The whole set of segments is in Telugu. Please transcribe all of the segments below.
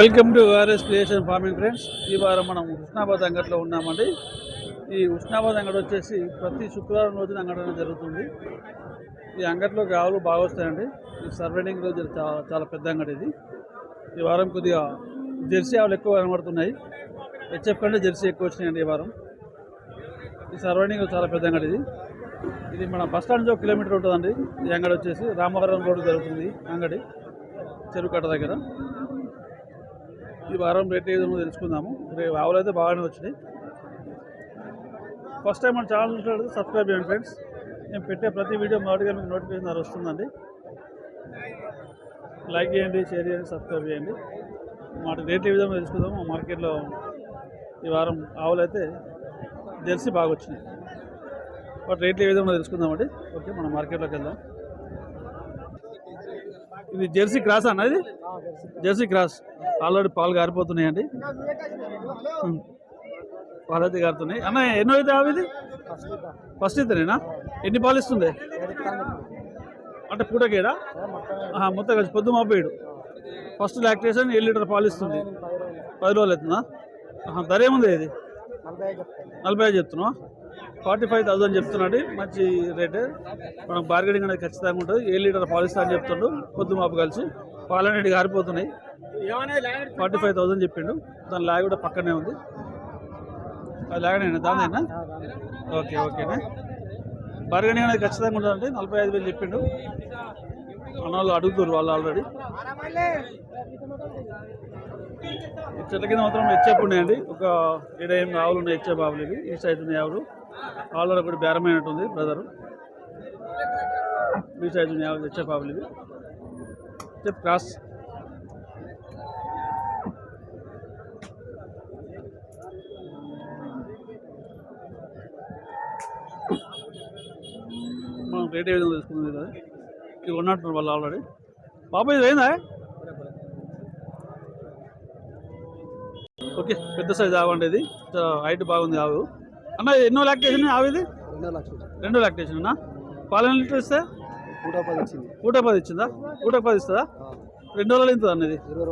Welcome to RS creation farming friends ఈ వారం మనం ఉష్ణాబాద్ అంగట్లో ఉన్నామండి. ఈ ఉష్ణాబాద్ అంగడి వచ్చేసి ప్రతి శుక్రవారం రోజున అంగడి అనేది జరుగుతుంది. ఈ అంగట్లోకి ఆవులు బాగా వస్తాయండి. ఈ సర్వైనింగ్ రోజు చాలా చాలా పెద్ద అంగడి ఇది. ఈ వారం కొద్దిగా జెర్సీ ఆవులు ఎక్కువ కనబడుతున్నాయి. హెచ్ఎఫ్ కంటే జెర్సీ ఎక్కువ వచ్చినాయండి ఈ వారం. ఈ సర్వైడింగ్ చాలా పెద్ద అంగడి ఇది. ఇది మన బస్ స్టాండ్ ఒక కిలోమీటర్ ఉంటుందండి. ఈ అంగడి వచ్చేసి రామవరం రోడ్డు జరుగుతుంది అంగడి. చెరుకట్ట దగ్గర. ఈ వారం రేట్ ఏదో తెలుసుకుందాము. రేపు ఆవులు అయితే బాగానే వచ్చినాయి. ఫస్ట్ టైం మన ఛానల్ చూసినట్లయితే సబ్స్క్రైబ్ చేయండి ఫ్రెండ్స్ నేను పెట్టే ప్రతి వీడియో మొదటిగా మీకు నోటిఫికేషన్ ద్వారా వస్తుందండి. లైక్ చేయండి షేర్ చేయండి సబ్స్క్రైబ్ చేయండి. మాట రేట్ ఏ విధంగా తెలుసుకుందాము. మా మార్కెట్లో ఈ వారం ఆవులు అయితే జెర్సీ బాగా వచ్చినాయి. బట్ రేట్లు ఏ విధంగా తెలుసుకుందామండి? ఓకే మనం మార్కెట్లోకి వెళ్దాం. ఇది జెర్సీ క్రాస్ అన్న ఇది? Jersey cross. ఆల్రెడీ పాలు గారిపోతున్నాయండి. ఉం. పాలు అయితే గారుతున్నాయి. అన్న ఎన్నో అయితే ఆవు ఇది? ఫస్ట్ ఇతనేనా? ఎన్ని పాలు ఇస్తుంది? అంటే పూటకేడా మొత్తం కలిసి పొద్దు మాపేయడు ఫస్ట్ లాక్టేషన్ ఏడు లీటర్ పాలు ఇస్తుంది. పది రోజులు అవుతుందా? ధర ఏముంది ఇది? నలభై ఐదు చెప్తున్నావా? ఫార్టీ ఫైవ్ థౌసండ్ చెప్తున్నాడు మంచి రేటు. మనం బార్గెనింగ్ అనేది ఖచ్చితంగా ఉంటుంది. ఏ లీటర్ పాలిస్తా అని చెప్తుండు. పొద్దు మాపు కలిసి పాలు ఆరిపోతున్నాయి. గారిపోతున్నాయి ఫార్టీ ఫైవ్ థౌసండ్ చెప్పిండు. దాని లాగ్ కూడా పక్కనే ఉంది. అది లాగనేనా దానేనా ఓకే ఓకేనా బార్గెనింగ్ అనేది ఖచ్చితంగా ఉంటుందండి నలభై ఐదు వేలు చెప్పిండు. మన వాళ్ళు అడుగుతారు వాళ్ళు ఆల్రెడీ చెట్ల కింద మాత్రం హెచ్ఎఫ్ ఉన్నాయండి ఒక ఏడు ఎనిమిది ఆవులు ఉన్నాయి హెచ్ఎఫ్ ఆవులు ఇవి ఈ సైడ్ ఉన్నాయి ఆవులు. ఆవులలో ఒకటి బేరమైనట్టుంది బ్రదరు. మీ సైజు ఉన్నాయి ఆవులు ఇవి. HF cross. మనం రేట్ ఏ విధంగా తెలుసుకుంది కదా ఇది ఉన్నట్టున్నారు వాళ్ళు ఆల్రెడీ పాప ఇది అయిందా ఓకే పెద్ద సైజ్ ఆవండి ఇది. హైట్ బాగుంది ఆవు. అన్న ఎన్నో లాక్టేషన్ ఆవు ఇది రెండో లాక్టేషన్. అన్న పాలు ఎన్ని లీటర్ ఇస్తే? నూట పది ఇచ్చిందా? ఊట పది ఇస్తుందా? రెండు రోజులు ఇంత అన్నది ఇరవై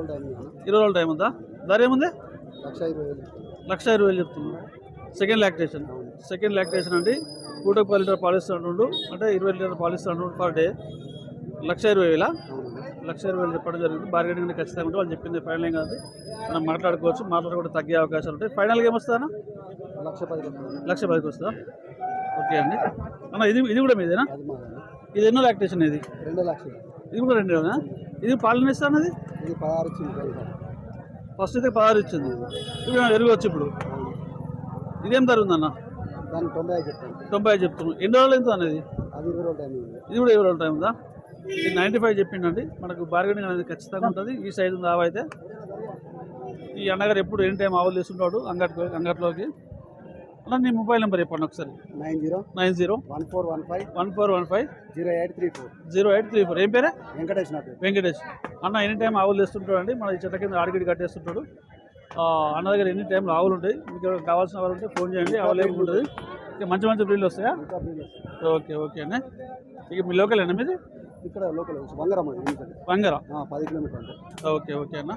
రోజుల టైం ఉందా. ధర ఏముంది? లక్ష ఇరవై వేలు. చెప్తున్నా సెకండ్ లాక్టేషన్. సెకండ్ లాక్టేషన్ అండి పూటకు పది లీటర్ పాలిస్తుంటుండు అంటే ఇరవై లీటర్ పాలిస్తుంటుండు పర్ డే. లక్ష ఇరవై వేలా? లక్ష ఇరవై వేలు చెప్పడం జరిగింది. బార్గెనింగ్ అనేది ఖచ్చితంగా ఉంటుంది వాళ్ళు చెప్పింది ఫైనల్ ఏం కాదు. మనం మాట్లాడుకోవచ్చు. మాట్లాడుకుంటే తగ్గే అవకాశాలు ఉంటాయి. ఫైనల్గా ఏమొస్తుందా లక్ష పదికి వస్తుందా? ఓకే అండి. అన్న ఇది ఇది కూడా మీదేనా? ఇది ఎన్నో లాక్టేషన్ ఇది? రెండు లక్షలు. ఇది కూడా రెండేనా? ఇది పాలన ఇస్తా అన్నది? ఇది పదహారు ఇచ్చింది. ఫస్ట్ అయితే పదహారు ఇచ్చింది. ఇప్పుడు ఎరగవచ్చు ఇప్పుడు. ఇదేం ధర ఉందన్న? దానికి తొంభై ఐదు చెప్తాను. తొంభై ఐదు చెప్తున్నాం. ఎన్ని రోజులు ఎంత అనేది? అది ఇరవై రెండు అయింది ఇది కూడా ఇరవై రోజుల టైం ఉందా? ఇది నైంటీ ఫైవ్ చెప్పిండండి. మనకు బార్గెనింగ్ అనేది ఖచ్చితంగా ఉంటుంది. ఈ సైజు ఉంది అయితే ఈ అన్నగారు ఎప్పుడు ఎనీ టైం ఆవులు తీసుకుంటాడు అంగట్లో అంగట్లోకి. అన్న నీ మొబైల్ నెంబర్ చెప్పండి ఒకసారి. Nine zero nine zero one four one five one four one five zero eight three four. Zero eight three four. ఏం పేరే? వెంకటేష్ నా పేరు. వెంకటేష్. అన్న ఎనీ టైం ఆవులు తెస్తుంటాడు అండి మన చెట్ల కింద ఆడిగిడి కట్టేస్తుంటాడు. అన్న దగ్గర ఎనీ టైంలో ఆవులు ఉంటాయి? మీకు కావాల్సిన వాళ్ళు ఉంటే ఫోన్ చేయండి. అవైలబుల్ ఉంటుంది ఇక మంచి మంచి బ్రీడ్లు వస్తాయా. ఓకే ఓకే అండి ఇక మీ లోకల్ అండి మీది? ఇక్కడ లోకల్ బంగారం బంగారా. పది కిలోమీటర్ ఓకే ఓకే అన్న.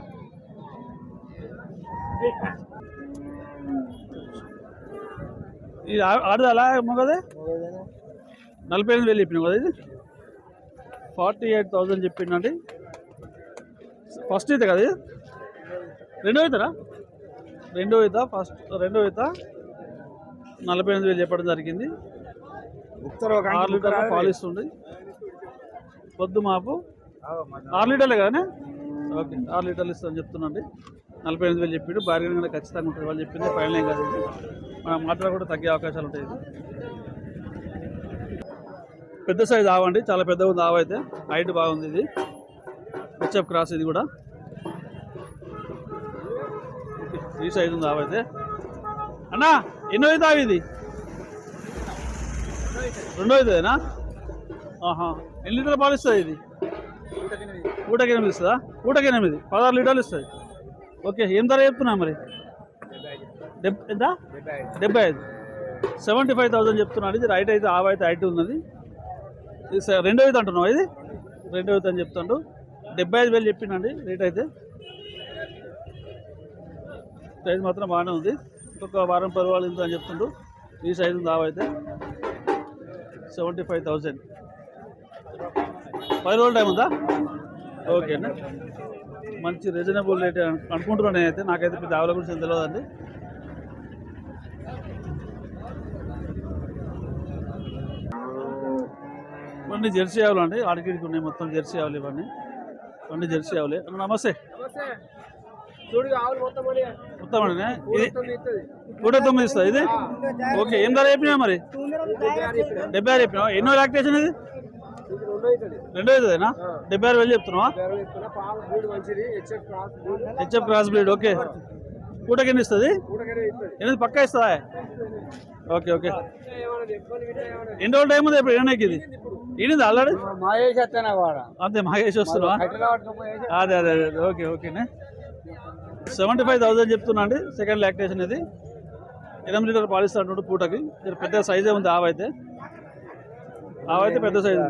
ఇది ఆ- ఆడది? అలా మగదే? నలభై ఎనిమిది వేలు చెప్పినావు కదా ఇది? ఫార్టీ ఎయిట్ థౌజండ్ చెప్పిండండి ఫస్ట్ అయితే కదా ఇది? రెండో అవుతారా రెండో అవుతా ఫస్ట్ రెండో అవుతా నలభై ఎనిమిది వేలు చెప్పడం జరిగింది. ఆరు లీటర్ల పాలు ఇస్తుంది పొద్దు మాపు. ఆరు లీటర్లే కానీ ఓకే ఆరు లీటర్లు ఇస్తామని చెప్తున్నాండి. నలభై ఎనిమిది వేలు చెప్పిండు బార్గెనింగ్ అనేది ఖచ్చితంగా ఉంటుంది. వాళ్ళు చెప్పింది ఫైనల్ ఏం కాదు. మాట్లాడ కూడా తగ్గే అవకాశాలు ఉంటాయి. పెద్ద సైజ్ ఆవండి చాలా పెద్దగా ఉంది ఆవు అయితే. హైట్ బాగుంది ఇది. హెచ్ఎఫ్ క్రాస్ ఇది కూడా. ఈ సైజ్ ఉంది ఆవు అయితే. అన్నా ఎన్నో అవుతా ఇది? రెండో అవుతుందేనా ఆహా ఎన్ని లీటర్ల పాలు ఇస్తుంది ఇది? పూటకి ఎనిమిది. ఇస్తుందా? పూటకి ఎనిమిది. పదహారు లీటర్లు ఇస్తుంది. ఓకే ఏం ధర చెప్తున్నా మరి? డెబ్ ఎంత? డెబ్బై ఐదు. సెవెంటీ ఫైవ్ థౌసండ్ చెప్తున్నాను ఇది రైట్ అయితే ఆవు అయితే హైట్ ఉన్నది. రెండో ఐదు అంటున్నావు ఇది? రెండో అయితే అని చెప్తాడు. డెబ్బై ఐదు వేలు చెప్పినండి రేట్ అయితే. సైజ్ మాత్రం బాగానే ఉంది. ఇంకొక వారం పర్వాలేదు ఇంత అని చెప్తుండ్రు ఈ సైజు ఉంది ఆవైతే సెవెంటీ ఫైవ్ థౌజండ్ పది రోజుల టైం ఉందా? ఓకేనా మంచి రీజనబుల్ రేట్ అనుకుంటున్నాను నేనైతే. నాకైతే పెద్ద ఆవుల గురించి తెలియదండి ఇవన్నీ జెర్సీ ఆవులు అండి. ఆడికి ఉన్నాయి మొత్తం జెర్సీ ఆవులు ఇవన్నీ. ఇవన్నీ జెర్సీ ఆవులే. నమస్తే. మొత్తం అండి. నూట తొమ్మిది ఇస్తుంది ఇది? ఓకే ఏం ధర చెప్పినా మరి? డెబ్బై ఆరు చెప్పినా? ఎన్నో లాక్టేషన్ ఇది? ఇది రెండో ఇస్తుంది. రెండో అవుతుందేనా డెబ్బై ఆరు వేలు చెప్తున్నావా HF cross breed breed okay. పూటకి ఎన్ని ఇస్తుంది. ఎనిమిది పక్కా ఇస్తుందా? Okay okay? ఎన్ని రోజులు టైం ఉంది ఇప్పుడు ఎన్నకి ఇది? ఈయనది ఆల్రెడీ? మహేష్ అంతే హైదరాబాద్ పట్టుకుపోయి అదే అదే అదే ఓకే ఓకేనే సెవెంటీ ఫైవ్ థౌసండ్ చెప్తున్నా అండి. సెకండ్ లాక్టేషన్ ఇది. ఎనిమిది లీటర్ పాలిస్తా అంటుండు పూటకి. పెద్ద సైజే ఉంది ఆవైతే ఆవైతే పెద్ద సైజు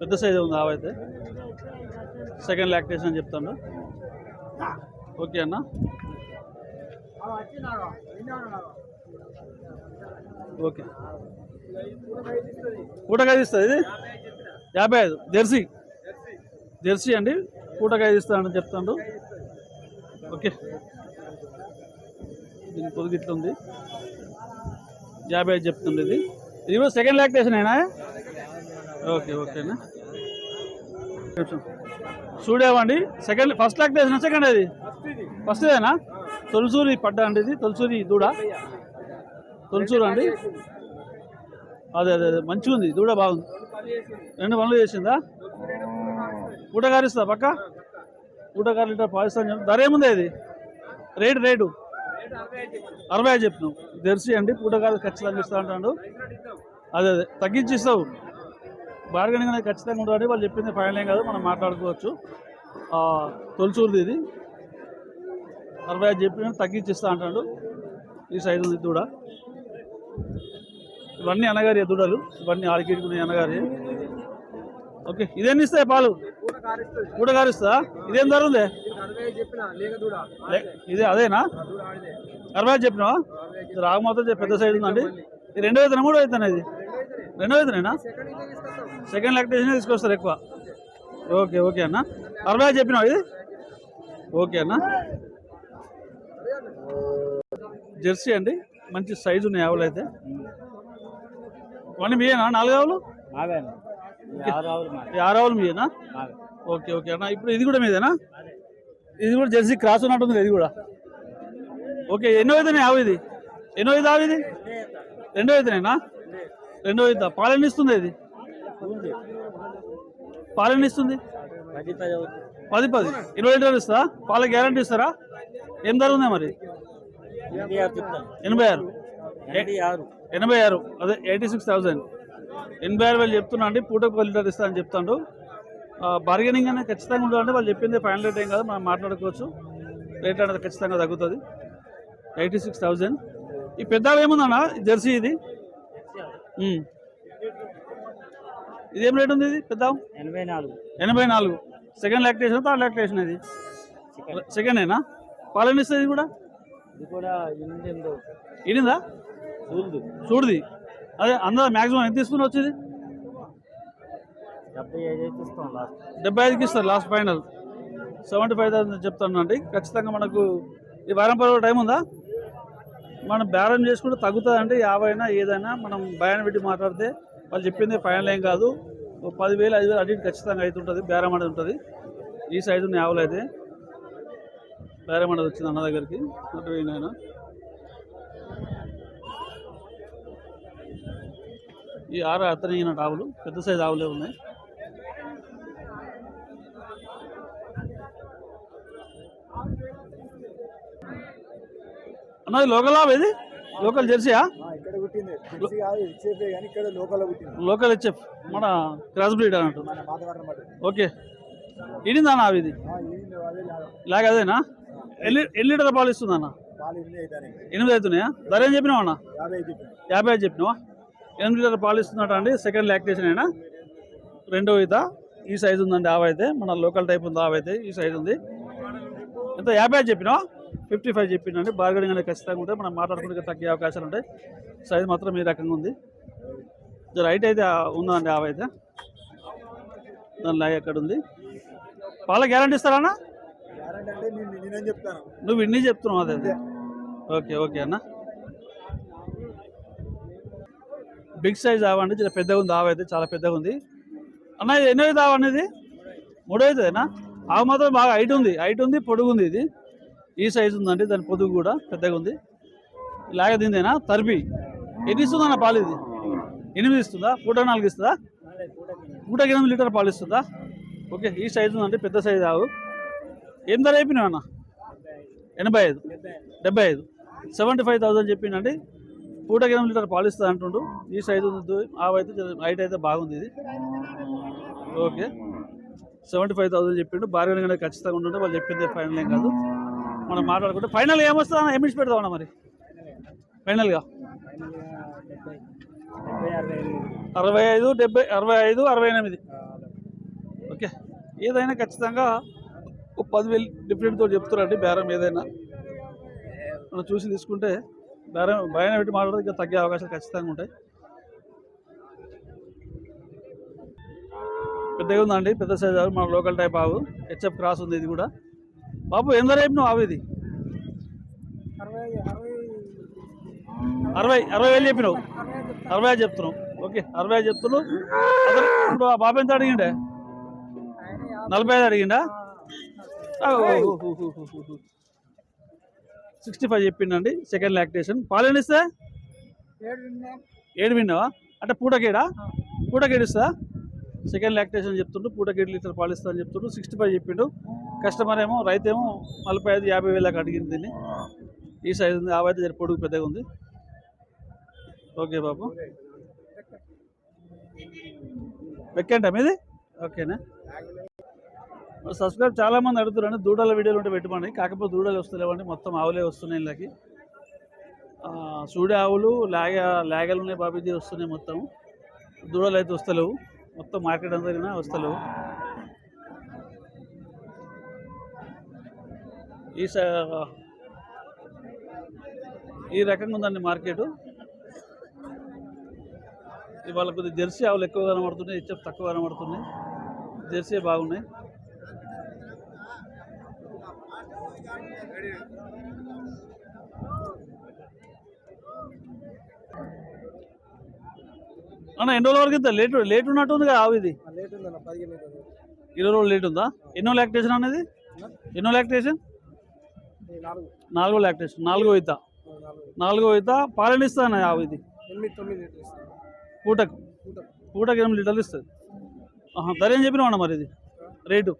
పెద్ద సైజే ఉంది ఆవైతే. సెకండ్ లాక్టేషన్ అని చెప్తాను. ఓకే అన్న. ఓకే పూటకాయ ఇస్తుంది ఇది? యాభై ఐదు. జెర్సీ. జెర్సీ అండి. పూటకాయ ఇస్తానని చెప్తాను ఓకే దీని పొదుగు ఇట్లా ఉంది యాభై ఐదు చెప్తుంది ఇది. ఇది కూడా సెకండ్ ల్యాక్ అయినా ఓకే ఓకేనా చూడేవండి సెకండ్ ఫస్ట్ లాక్టేషన్ సెకండ్ అది ఫస్ట్ ఇదేనా? తొలసూరి పడ్డ అండి ఇది తొలసూరి దూడ. తొలసూరు అండి? అదే అదే అదే మంచిగా ఉంది దూడ బాగుంది. రెండు పనులు చేసిందా? ఊటగారిస్తా పక్క? ఊటగారు లీటర్ పాలిస్తాను. ధర ఏముంది ఇది? Rate rate. అరవై ఐదు చెప్తున్నావు జెర్సీ అండి పూటగారు ఖచ్చితంగా ఇస్తా అంటాడు. అదే అదే. తగ్గించి ఇస్తావు బార్గెనింగ్ అనేది ఖచ్చితంగా ఉంటుంది వాళ్ళు చెప్పింది ఫైనల్ ఏం కాదు మనం మాట్లాడుకోవచ్చు. ఆ, తొలిచూరుది ఇది. అరవై ఐదు చెప్పిన తగ్గించి ఇస్తా అంటాడు. ఈ సైజు ఉంది దూడ. ఇవన్నీ అనగారి దూడలు. ఇవన్నీ ఆడికిడుకునే అనగారి ఓకే ఇదేం ఇస్తాయి పాలు? కూడ కారిస్తుంది. కారుస్తా ఇదేం ధర ఉంది? చెప్పిన ఇదే అదేనా? అరవై ఐదు చెప్పినావా? ఇది రాగు మాత్రం పెద్ద సైజు ఉందండి. ఇది రెండో అవుతున్నా మూడో అవుతాను ఇది? రెండో అవుతున్నాయినా సెకండ్ లాక్టేషన్ తీసుకొస్తారు ఎక్కువ. ఓకే. ఓకే అన్న. అరవై ఐదు చెప్పినావు ఇది? ఓకే అన్న. జెర్సీ అండి. మంచి సైజు ఉన్నాయి ఆవులు అయితే. ఇవన్నీ మీయేనా? నాలుగు ఆవులు? ఆరు ఆవులు మీయేనా? Okay okay. అన్న ఇప్పుడు ఇది కూడా మీదేనా? ఇది కూడా జెర్సీ క్రాస్ ఉన్నట్టుంది ఇది కూడా. ఓకే ఎన్నో అవుతున్నాయి ఆవు ఇది? ఎన్నో అవుతుంది ఆవు ఇది? రెండో అవుతున్నాయినా రెండో అవుతా పాలెన్ని ఇస్తుంది ఇది? పాలెన్ని ఇస్తుంది? పది పది. ఇరవై లీటర్లు ఇస్తా పాల గ్యారంటీ ఇస్తారా? ఏం ధర ఉందా మరి? ఎనభై ఆరు. ఎనభై ఆరు. అదే ఎయిటీ సిక్స్ థౌసండ్. ఎనభై ఆరు వేలు చెప్తున్నా అండి పూటకు పది లీటర్ ఇస్తా అని చెప్తాడు. బార్గెనింగ్ అనేది ఖచ్చితంగా ఉండాలంటే వాళ్ళు చెప్పింది ఫైనల్ రేట్ ఏం కాదు మనం మాట్లాడుకోవచ్చు. రేట్ అనేది ఖచ్చితంగా తగ్గుతుంది. ఎయిటీ సిక్స్ థౌజండ్ ఈ పెద్ద ఏముందన్న జెర్సీ ఇది. ఇదేం రేట్ ఉంది ఇది పెద్ద ఎనభై నాలుగు. ఎనభై నాలుగు. సెకండ్ లాక్టేషన్ థర్డ్ లాక్టేషన్ ఇది? సెకండ్ ఏనా పాలన ఇస్తుంది ఇది కూడా? ఇది కూడా ఎనిమిది ఇడిందా చూడదు. చూడుది. అదే అందరూ మ్యాక్సిమం ఎంత తీసుకుని వచ్చేది? డెబ్బై ఐదుకి ఇస్తారు last final seventy five thousand చెప్తాను అండి. ఖచ్చితంగా మనకు ఈ వారం పది టైం ఉందా? మనం బేరం చేసుకుంటే తగ్గుతుందండి అంటే యాభై అయినా ఏదైనా మనం బయాన్ పెట్టి మాట్లాడితే వాళ్ళు చెప్పింది ఫైనల్ ఏం కాదు. పదివేలు ఐదు వేలు అడిగి ఖచ్చితంగా అవుతుంటుంది బేరం అనేది ఉంటుంది. ఈ సైజు ఉన్న అయితే బేరం అనేది వచ్చింది అన్న దగ్గరికి. అటు ఈ ఆరు అతని ఆవులు పెద్ద సైజు ఆవులే ఉన్నాయి. అన్నది లోకల్ ఇది? లోకల్ జెర్సీయా? లోకల్ హెచ్ఎఫ్ మన క్రాస్ బ్రీడ్ అన్నట్టు ఓకే. ఇడిందా అన్న అవి ఇది? లాగా. అదేనా? ఎన్ని ఎన్ని లీటర్ పాలు ఇస్తుంది అన్న పాలు ఎన్ని అవుతాయి ఎనిమిది అవుతున్నాయా? ధర ఏం చెప్పినావు అన్న? యాభై ఐదు చెప్పినావా? ఎనిమిది లీటర్ పాలు ఇస్తున్నట్ట అండి సెకండ్ లాక్టేషన్ అయినా. రెండో ఈత ఈ సైజు ఉందండి ఆవు అయితే. మన లోకల్ టైప్ ఉంది ఆవు అయితే ఈ సైజు ఉంది. ఎంత? యాభై ఐదు చెప్పినావా? ఫిఫ్టీ ఫైవ్ చెప్పిండండి. బార్గెనింగ్ అనేది ఖచ్చితంగా ఉంటే మనం మాట్లాడుకుంటే తగ్గే అవకాశాలు ఉంటాయి. సైజ్ మాత్రం ఈ రకంగా ఉంది. రైట్ అయితే ఉందండి ఆవు అయితే. దాని లాగ్ ఎక్కడ ఉంది? పాల గ్యారంటీ ఇస్తారా నువ్వు ఇన్ని చెప్తున్నావు అదే అదే. ఓకే ఓకే అన్న. బిగ్ సైజ్ ఆవ అండి చాలా పెద్దగా ఉంది ఆవ అయితే చాలా పెద్దగా ఉంది. అన్న ఇది ఎన్నో అయితే ఆవ అనేది? మూడో అవుతుందేనా ఆవు మాత్రం బాగా హైట్ ఉంది హైట్ ఉంది పొడుగు ఉంది ఇది. ఈ సైజ్ ఉందండి దాని పొదుగు కూడా పెద్దగా ఉంది. ఇలాగ దీనిదేనా? తర్బి ఎన్ని ఇస్తుందన్న పాలు ఇది? ఎనిమిది ఇస్తుందా? పూట నాలుగు ఇస్తుందా? పూటకి ఎనిమిది లీటర్ పాలు ఇస్తుందా? ఓకే ఈ సైజ్ ఉందండి పెద్ద సైజ్ ఆవు. ఏం ధర అయిపోయినావు అన్న? ఎనభై ఐదు. డెబ్బై ఐదు. సెవెంటీ ఫైవ్ థౌసండ్ చెప్పిండండి పూటకి ఎనిమిది లీటర్ పాలు ఇస్తుంది అంటుండు. ఈ సైజు ఉంది ఆవు అయితే హైట్ అయితే బాగుంది ఇది. ఓకే. సెవెంటీ ఫైవ్ థౌసండ్ చెప్పిండు. బార్గెనింగ్ అనేది ఖచ్చితంగా ఉంటుంటే వాళ్ళు చెప్పింది ఫైనల్ ఏం కాదు. మనం మాట్లాడుకుంటే ఫైనల్ ఏమొస్తుందా ఏమిచ్చి పెడదామన్నా మరి. ఫైనల్గా. అరవై అరవై ఐదు డెబ్బై అరవై ఐదు అరవై ఎనిమిది. ఓకే. ఏదైనా ఖచ్చితంగా ఒక పదివేలు డిఫరెంట్తో చెప్తారండి బేరం ఏదైనా. మనం చూసి తీసుకుంటే బేరం భయం పెట్టి మాట్లాడితే ఇంకా తగ్గే అవకాశాలు ఖచ్చితంగా ఉంటాయి. పెద్దగా ఉందండి పెద్ద సైజ్ ఆవు మన లోకల్ టైప్ ఆవు. హెచ్ఎఫ్ క్రాస్ ఉంది ఇది కూడా. బాబు ఎంత రేపు నువ్వు ఆవు ఇది అరవై అరవై వేలు చెప్పినావు. అరవై ఐదు చెప్తున్నావు. ఓకే అరవై ఐదు చెప్తున్నావు. అతను ఇప్పుడు ఆ బాబు ఎంత అడిగిండే? నలభై ఐదు అడిగిండా? సిక్స్టీ ఫైవ్ చెప్పిండండి సెకండ్ లాక్టేషన్ పాలు ఎన్ని ఇస్తా ఏడు విన్నావా? అంటే పూటకేడా? పూటకేడిస్తా సెకండ్ లాక్టేషన్ చెప్తుండు పూటకేడు లీటర్ పాలు ఇస్తా అని చెప్తుండు సిక్స్టీ ఫైవ్ చెప్పిండు. కస్టమర్ ఏమో రైతు ఏమో నలభై ఐదు యాభై వేలకు అడిగింది దీన్ని. ఈ సైజు ఉంది ఆవైతే జర పొడుగు పెద్దగా ఉంది. ఓకే బాబు. వెక్కంట మీది? ఓకేనా? సబ్స్క్రైబ్ చాలా మంది అడుగుతున్నారండి దూడల వీడియోలు ఉంటే పెట్టుకోండి కాకపోతే దూడలు వస్తలేవండి మొత్తం ఆవులే వస్తున్నాయి ఇళ్ళకి సూడి ఆవులు లాగ లాగలు ఉన్నాయి బాబీజీ వస్తున్నాయి మొత్తం. దూడలు అయితే వస్తలేవు. మొత్తం మార్కెట్ అంతా వస్తలేవు. ఈ ఈ రకంగా ఉందండి మార్కెట్. ఇవాళ కొద్దిగా జెర్సీ ఆవులు ఎక్కువ కనబడుతున్నాయి హెచ్ఎఫ్ తక్కువ కనబడుతున్నాయి. జెర్సీ బాగున్నాయి. అన్న ఎన్ని రోజుల వరకు ఇంత లేట్ లేట్ ఉన్నట్టుంది కదా ఆవు ఇది. ఇరవై రోజులు లేట్ ఉందా? ఎన్నో లాక్టేషన్ అనేది ఎన్నో లాక్టేషన్? నాలుగు. నాలుగో లాక్టేషన్ నాలుగో ఈత. నాలుగు ఈత. పాలనిస్తాను ఆవు ఇది? ఇస్తాను. పూటకు? పూట పూటకి ఎనిమిది లీటర్లు ఇస్తుంది. ధర ఏం చెప్పినావు అన్న మరి ఇది? రేటు?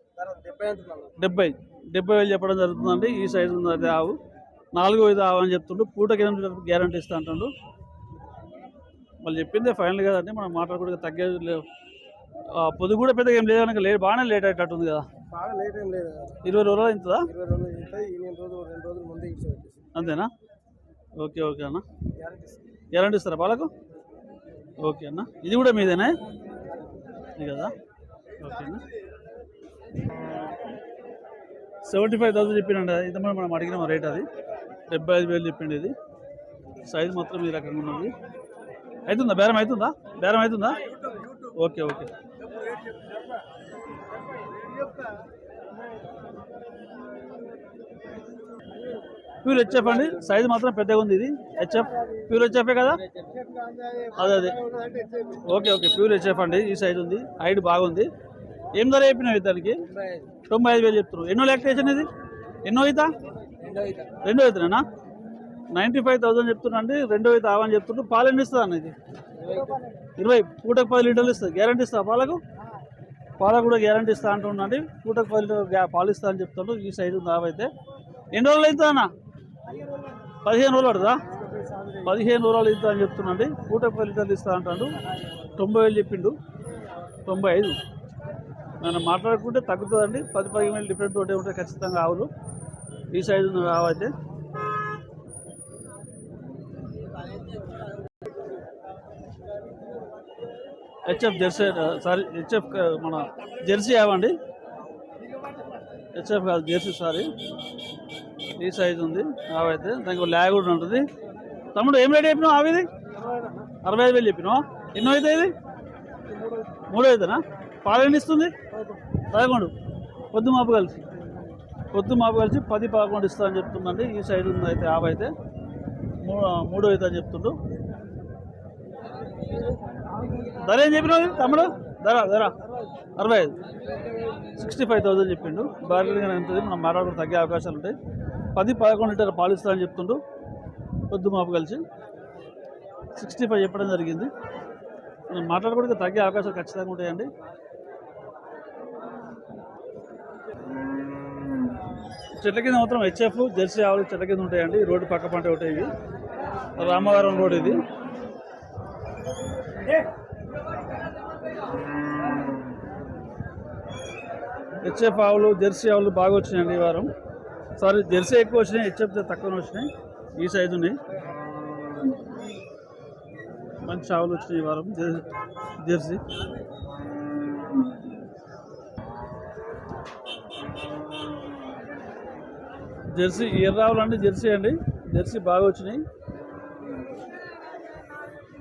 డెబ్బై డెబ్బై. వేలు చెప్పడం జరుగుతుందండి. ఈ సైజు ఉంది అది ఆవు. నాలుగో ఐదు ఆవు అని చెప్తుండు. పూటకి ఎనిమిది లీటర్ గ్యారంటీ ఇస్తా అంటుండు. వాళ్ళు చెప్పిందే ఫైనల్ కదండి. మనం మాట్లాడుకుంటే తగ్గేది లేవు. పొద్దు కూడా పెద్దగా ఏం లేదు లేదు బాగానే లేట్ అయ్యేటట్టుంది కదా. బాగా లేట్ ఏం లేదు ఇరవై రోజులు ఇంతదా ఇరవై రోజులు ఎనిమిది రోజులు రెండు రోజులు ముందే ఇచ్చి అంతేనా? ఓకే ఓకే అన్న. గ్యారెంటీ ఇస్తారా పాలకు? ఓకే అన్న. ఇది కూడా మీదేనా? ఇది కదా? ఓకేనా సెవెంటీ ఫైవ్ థౌసండ్ చెప్పిండ ఇంత మనం మనం అడిగిన రేట్ అది. డెబ్బై ఐదు వేలు చెప్పిండి ఇది. సైజ్ మాత్రం ఈ రకంగా ఉన్నది. అవుతుందా బేరం అవుతుందా? బేరం అవుతుందా? Okay okay. ప్యూర్ హెచ్ఎఫ్ అండి. సైజ్ మాత్రం పెద్దగా ఉంది ఇది. హెచ్ఎఫ్ ప్యూర్ హెచ్ఎఫే కదా? అదే అదే. ఓకే ఓకే ప్యూర్ హెచ్ఎఫ్ అండి. ఈ సైజ్ ఉంది. హైట్ బాగుంది. ఏం ధర చెప్పినావు దానికి తొంభై ఐదు వేలు చెప్తున్నావు ఎన్నో లాక్టేషన్ ఇది? ఎన్నో అవుతా రెండో అవుతున్నా నైంటీ ఫైవ్ థౌసండ్ చెప్తున్నా అండి. రెండో అయితే ఆవని చెప్తుండ్రు పాలు ఎన్ని ఇస్తుంది అన్న ఇది? ఇరవై. పూటకు పది లీటర్లు ఇస్తుంది. గ్యారంటీ ఇస్తా పాలకు? పాలకు కూడా గ్యారంటీ ఇస్తా అంటుండండి పూటకు పది పాలు ఇస్తా అని చెప్తుండ్రు ఈ సైజు ఆవైతే ఎన్ని రోజులు అవుతుందా అన్న? పదిహేను రోజులు పడుతుందా? పదిహేను రోజులు ఇస్తా అని చెప్తున్నాండి పూటకు పది లీటర్లు ఇస్తా అంటాడు. తొంభై వేలు చెప్పిండు. తొంభై ఐదు. మనం మాట్లాడుకుంటే తగ్గుతుందండి. పది పదిహేను వేలు డిఫరెంట్ తోటే ఉంటాయి ఖచ్చితంగా ఆవులు. ఈ సైజు రావైతే ఆవు అయితే. హెచ్ఎఫ్ జెర్సీ సారీ హెచ్ఎఫ్ మన జెర్సీ ఆవండి హెచ్ఎఫ్ కాదు జెర్సీ సారీ ఈ సైజ్ ఉంది ఆవైతే దానికి ల్యాగ్ కూడా ఉంటుంది. తమ్ముడు ఏం రేట్ చెప్పినావు ఆవిది? అరవై ఐదు వేలు చెప్పినావా? ఎన్నో అవుతాయి ఇది? మూడో అవుతానా పాలు ఎన్ని ఇస్తుంది? పదకొండు. పొద్దు మాపు కలిసి. పొద్దు మాపు కలిసి పది పదకొండు ఇస్తా అని చెప్తుందండి. ఈ సైడ్ ఉంది అయితే ఆవు అయితే మూడు మూడో అవుతా అని చెప్తుండు. ధర ఏం చెప్పినావు? తమ్ముడు? ధర ధర. అరవై ఐదు. సిక్స్టీ ఫైవ్ థౌసండ్ చెప్పిండు. బార్గెనింగ్ ఉంటుంది. మనం మాట్లాడుకుని తగ్గే అవకాశాలు ఉంటాయి. పది పదకొండు లీటర్ పాలు ఇస్తారని చెప్తుండు. పొద్దు మాపు కలిసి. సిక్స్టీ ఫైవ్ చెప్పడం జరిగింది. మనం మాట్లాడుకోవడానికి తగ్గే అవకాశాలు ఖచ్చితంగా ఉంటాయండి. చెట్ల కింద మాత్రం హెచ్ఎఫ్ జెర్సీ ఆవులు చెట్ల కింద ఉంటాయండి. రోడ్డు పక్క పంట ఒకటి ఇవి రామవరం రోడ్ ఇది. హెచ్ఎఫ్ ఆవులు జెర్సీ ఆవులు బాగా వచ్చినాయండి ఈ వారం. సారీ జెర్సీ ఎక్కువ వచ్చినాయి హెచ్ఎఫ్ తక్కువ వచ్చినాయి. ఈ సైజు ఉన్నాయి. మంచి ఆవులు వచ్చినాయి ఈ వారం జెర్- జెర్సీ. జెర్సీ ఎర్ర ఆవులు అంటే జెర్సీ అండి. జెర్సీ బాగా వచ్చినాయి.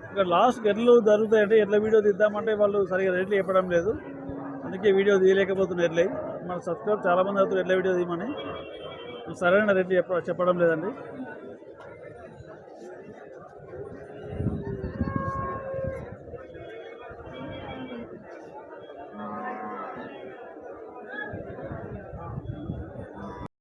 ఇక్కడ లాస్ట్ ఎడ్లు జరుగుతాయంటే ఎట్ల వీడియో తీద్దామంటే వాళ్ళు సరిగా రేట్లు చెప్పడం లేదు. అందుకే వీడియో తీయలేకపోతున్నారు ఎట్లయి మన సబ్స్క్రైబ్ చాలామంది అవుతారు ఎట్ల వీడియో తీయమని. సరైన రేట్లు చెప్ప చెప్పడం లేదండి.